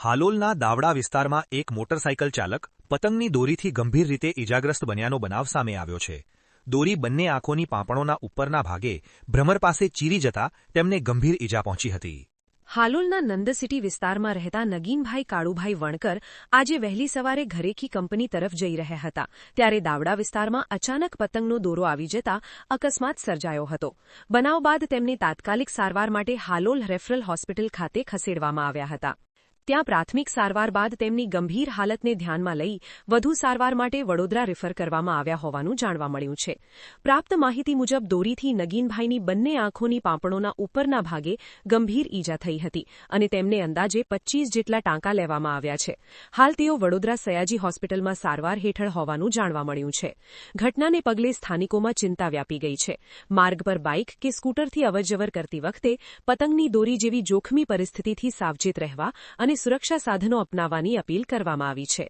હાલોલના દાવડા વિસ્તારમાં એક મોટરસાયકલ ચાલક પતંગની દોરીથી ગંભીર રીતે ઇજાગ્રસ્ત બન્યાનો બનાવ સામે આવ્યો છે. દોરી બંને આંખોની પાંપણોના ઉપરના ભાગે ભ્રમર પાસે ચીરી જતા તેમને ગંભીર ઇજા પહોંચી હતી. હાલોલના નંદસિટી વિસ્તારમાં રહેતા નગીનભાઈ કાળુભાઈ વણકર આજે વહેલી સવારે ઘરેખી કંપની તરફ જઈ રહ્યા હતા. ત્યારે દાવડા વિસ્તારમાં અચાનક પતંગનો દોરો આવી જતા અકસ્માત સર્જાયો હતો. બનાવ બાદ તેમને તાત્કાલિક સારવાર માટે હાલોલ રેફરલ હોસ્પિટલ ખાતે ખસેડવામાં આવ્યા હતા. ત્યાં પ્રાથમિક સારવાર બાદ તેમની ગંભીર હાલતને ધ્યાનમાં લઈ વધુ સારવાર માટે વડોદરા રિફર કરવામાં આવ્યા હોવાનું જાણવા મળ્યું છે. પ્રાપ્ત માહિતી મુજબ દોરીથી નગીનભાઈની બંને આંખોની પાંપણોના ઉપરના ભાગે ગંભીર ઈજા થઈ હતી અને તેમને અંદાજે પચ્ચીસ જેટલા ટાંકા લેવામાં આવ્યા છે. હાલ તેઓ વડોદરા સયાજી હોસ્પિટલમાં સારવાર હેઠળ હોવાનું જાણવા મળ્યું છે. ઘટનાને પગલે સ્થાનિકોમાં ચિંતા વ્યાપી ગઈ છે. માર્ગ પર બાઇક કે સ્કૂટરથી અવરજવર કરતી વખતે પતંગની દોરી જેવી જોખમી પરિસ્થિતિથી સાવચેત રહેવા અને સુરક્ષા સાધનો અપનાવવાની અપીલ કરવામાં આવી છે.